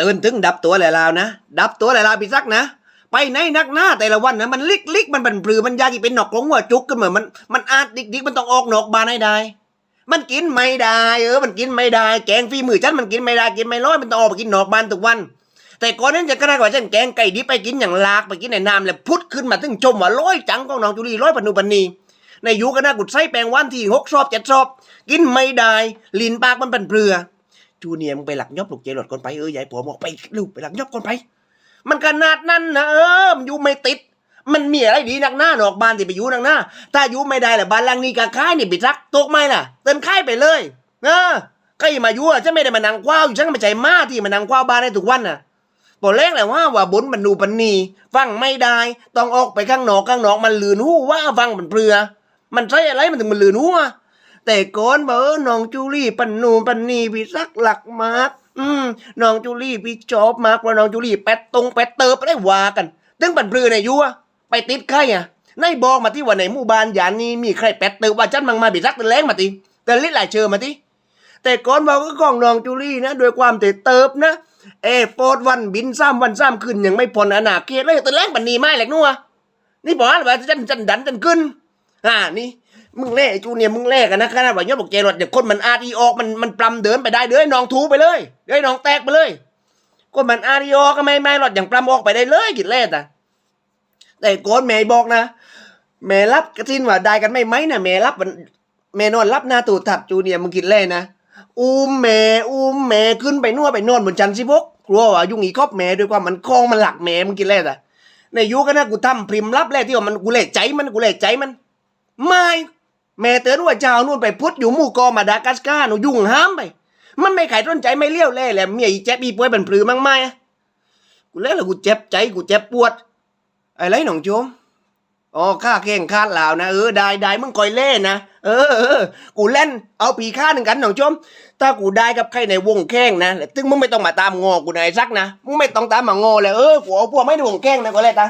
ตื่นถึงดับตัวแล้วลาวนะ ดับตัวแล้วลาวพี่ซักนะ ไปไหนนักหน้าแต่ละวันนะมันลิกลิกมันบันปลือมันยากอีเป็นหนอกของหัวจุกกันเหมือนมันมันอาจดิกดิกมันต้องออกหนอกบานให้ได้ มันกินไม่ได้เออ มันกินไม่ได้ แกงฝีมือฉันมันกินไม่ได้กินไม่ร้อยมันต้องออกไปกินหนอกบานทุกวัน แต่ก่อนนั้นจะก็ได้กว่าฉันแกงไก่ดิบไปกินอย่างลากไปกินในน้ำแล้วพุทธขึ้นมาถึงชมว่าร้อยจังของน้องจุลีร้อยปนุปนีในยุคก็น่ากุดไส้แปลงวันที่หกชอบเจ็ดชอบ กินไม่ได้ลิ้นปากมันเป็นเปลือ จูเนียร์มึงไปหลักยอบลูกเจรดก่อนไปเอออยายผัวบอกไปลูกไปหลักยอบก่อนไป มันขนาดนั้นนะเออมันอยู่ไม่ติด มันมีอะไรดีนักหน้าหนอกบ้านที่ไปอยู่นักหน้า ถ้าอยู่ไม่ได้แหละบ้านหลังนี้กะค่ายนี่ปิดรักตกไหมล่ะ เตินค่ายไปเลยเออใครมาอยู่อะฉันไม่ได้มานั่งคว้าวอยู่ฉันก็ไม่ใจมาที่มานั่งคว้าวบ้านได้ทุกวันน่ะบอกแรกแหละว่าว่าบนมันดูปันนีฟังไม่ได้ ต้องออกไปข้างนอกข้างนอกมันลืนหูว่าฟังมันเปลือ มันใช่อะไรมันถึงมันลืนหูอะ แต่ก่อนบอกเออน้องจูลี่ปันนูปันนีพี่รักหลักมาก อืมน้องจูลี่พี่ชอบมากเพราน้องจูลี่แปดตรงแปดเติบได้ว่ากันตึงปันเปลือในยัวไปติดใครอะในบอกมาที่ว่าในหมู่บ้านยานนี้มีใครแปดเติบว่าจันมังมาพี่รักแต่แรงมาติแต่ลิดหลายเชิญมาติแต่ก่อนบอกก็ของน้องจูลี่นะด้วยความเตเติบนะเอโฟดวันบินซ้ำวันซ้ำขึ้นยังไม่พ้นอนาเขตเลยแต่แรงปันนีไม่แหลกนัวนี่บอกว่าจันจันดันจันขึ้นอ่านี่ มึงเล่ไอ้จูเนียมึงเล่กันนะขนาดว่ายอดบอกเจรดเดี๋ยวคนมันอาดีออกมันมันปลำเดินไปได้เด้อน้องทูไปเลยเด้อน้องแตกไปเลยคนมันอาดีออกก็ไม่ไม่หรอกอย่างปลำออกไปได้เลยกิดเล่แต่แต่โกนแม่บอกนะแม่รับกระทินว่าได้กันไม่ไหมนะแม่รับมันแม่นอนรับหน้าตูดถัดจูเนียมึงกิดเล่นะอุ้มแม่อุ้มแม่ขึ้นไปนวดไปนอนบนจันทร์สิพกกลัวว่ายุ่งอีครอบแม่ด้วยความมันคลองมันหลักแม่มึงกินเล่แต่ในยุคก็นกูทำพริมรับแรกที่ว่ามันกูเล่ใจมันกูเล่ใจมัน ไม่ แม่เตือนว่าเจ้านู่นไปพุทธอยู่หมู่กอมาดากัสการ์หนูยุ่งห้ามไป มันไม่ไข่ต้นใจไม่เลี้ยวแล่แหละเมียอีแจ๊บอีป่วยเป็นปลือมั้งไหมอะกูเล่นแล้วกูเจ็บใจกูเจ็บปวดอะไรหนองโจมอ๋อข้าเข่งคาดลาวนะเออได้ได้มึงคอยเล่นนะเออเออกูเล่นเอาปีค่าหนึ่งกันหนองโจมถ้ากูได้กับใครในวงแข้งนะแล้วตึงมึงไม่ต้องมาตามงอกูนายซักนะมึงไม่ต้องตามมางอเลยเออกูเอาพวกไม่ในวงแข้งนะก็เลยตา